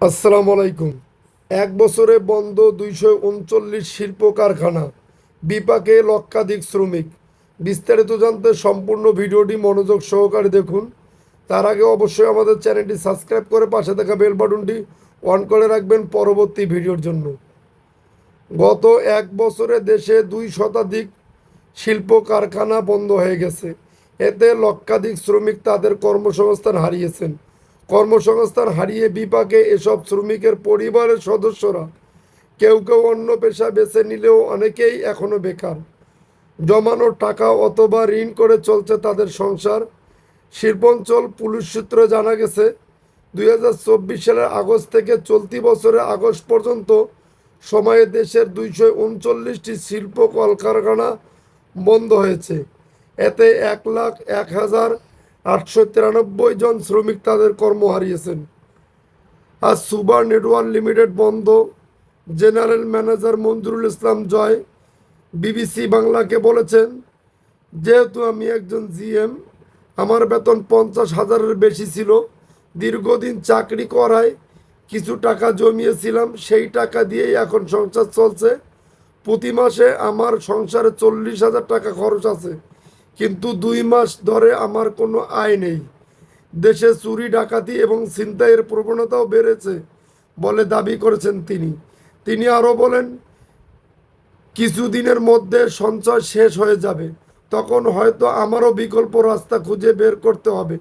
আসসালামু আলাইকুম। এক বছরে বন্ধ দুইশো উনচল্লিশ শিল্প কারখানা বিপাকে লক্ষাধিক শ্রমিক। বিস্তারিত জানতে সম্পূর্ণ ভিডিওটি মনোযোগ সহকারে দেখুন। তার আগে অবশ্যই আমাদের চ্যানেলটি সাবস্ক্রাইব করে পাশে থাকা বেল বাটনটি অন করে রাখবেন পরবর্তী ভিডিওর জন্য। গত এক বছরে দেশে দুই শতাধিক শিল্প কারখানা বন্ধ হয়ে গেছে। এতে লক্ষাধিক শ্রমিক তাদের কর্মসংস্থান হারিয়েছেন। কর্মসংস্থান হারিয়ে বিপাকে এসব শ্রমিকের পরিবারের সদস্যরা কেউ কেউ অন্য পেশা বেছে নিলেও অনেকেই এখনও বেকার। জমানো টাকা অথবা ঋণ করে চলছে তাদের সংসার। শিল্পাঞ্চল পুলিশ সূত্রে জানা গেছে দু হাজার চব্বিশ সালের আগস্ট থেকে চলতি বছরের আগস্ট পর্যন্ত সময়ে দেশের দুইশো উনচল্লিশটি শিল্প কলকারখানা বন্ধ হয়েছে। এতে এক লাখ এক হাজার আটশো তিরানব্বই জন শ্রমিক তাদের কর্ম হারিয়েছেন। আর সুবার নেটওয়ার্ক লিমিটেড বন্ধ। General manager Monjurul Islam Joy BBC বাংলাকে বলেছেন, যেহেতু আমি একজন জিএম, আমার বেতন পঞ্চাশ হাজারের বেশি ছিল। দীর্ঘদিন চাকরি করায় কিছু টাকা জমিয়েছিলাম, সেই টাকা দিয়েই এখন সংসার চলছে। প্রতি মাসে আমার সংসারে চল্লিশ হাজার টাকা খরচ আছে। কিন্তু দুই মাস ধরে আমার কোনো আয় নেই। দেশে চুরি, ডাকাতি এবং ছিনতাইয়ের প্রবণতাও বেড়েছে বলে দাবি করেছেন তিনি। তিনি আরও বলেন, কিছুদিনের মধ্যে সঞ্চয় শেষ হয়ে যাবে। তখন হয়তো আমারও বিকল্প রাস্তা খুঁজে বের করতে হবে।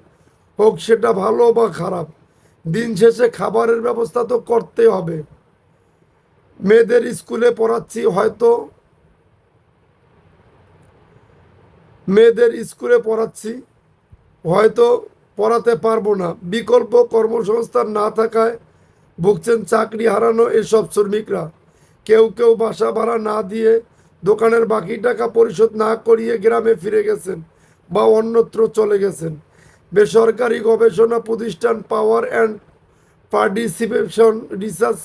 হোক, সেটা ভালো বা খারাপ। দিন শেষে খাবারের ব্যবস্থা তো করতে হবে। মেয়েদের স্কুলে পড়াচ্ছি, হয়তো মেয়েদের স্কুলে পড়াচ্ছি। হয়তো পড়াতে পারব না। বিকল্প কর্মসংস্থান না থাকায় ভুগছেন চাকরি হারানো এসব শ্রমিকরা। কেউ কেউ বাসা ভাড়া না দিয়ে দোকানের বাকি টাকা পরিশোধ না করিয়ে গ্রামে ফিরে গেছেন বা অন্যত্র চলে গেছেন। বেসরকারি গবেষণা প্রতিষ্ঠান পাওয়ার অ্যান্ড পার্টিসিপেশন রিসার্চ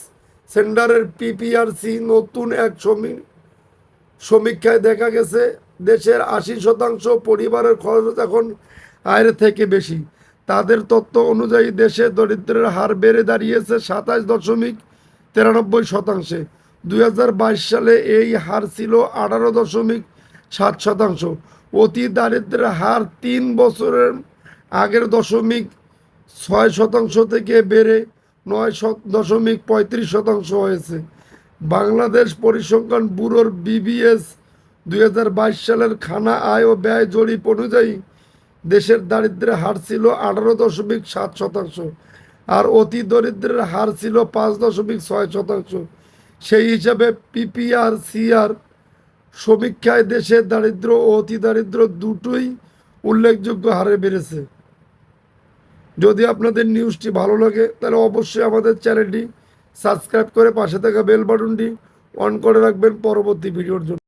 সেন্টারের পিপিআরসি নতুন এক সমী সমীক্ষায় দেখা গেছে। দেশের আশি শতাংশ পরিবারের খরচ এখন আয়ের থেকে বেশি। তাদের তথ্য অনুযায়ী দেশে দরিদ্রের হার বেড়ে দাঁড়িয়েছে সাতাশ দশমিক তিরানব্বই শতাংশে। দু হাজার বাইশ সালে এই হার ছিল আঠারো দশমিক সাত শতাংশ। অতি দারিদ্রের হার তিন বছরের আগের দশমিক ছয় শতাংশ থেকে বেড়ে নয় দশমিক পঁয়ত্রিশ শতাংশ হয়েছে। বাংলাদেশ পরিসংখ্যান ব্যুরোর বিবিএস দুই হাজার বাইশ সালের খানা আয় ও ব্যয় জরিপ অনুযায়ী দেশের দারিদ্র্যের হার ছিল আঠারো দশমিক সাত শতাংশ আর অতি দরিদ্রের হার ছিল পাঁচ দশমিক ছয় শতাংশ। সেই হিসাবে পিপিআর সিআর সমীক্ষায় দেশের দারিদ্র ও অতি দারিদ্র দুটোই উল্লেখযোগ্য হারে বেড়েছে। যদি আপনাদের নিউজটি ভালো লাগে, তাহলে অবশ্যই আমাদের চ্যানেলটি সাবস্ক্রাইব করে পাশে থাকা বেল বাটনটি অন করে রাখবেন পরবর্তী ভিডিওর জন্য।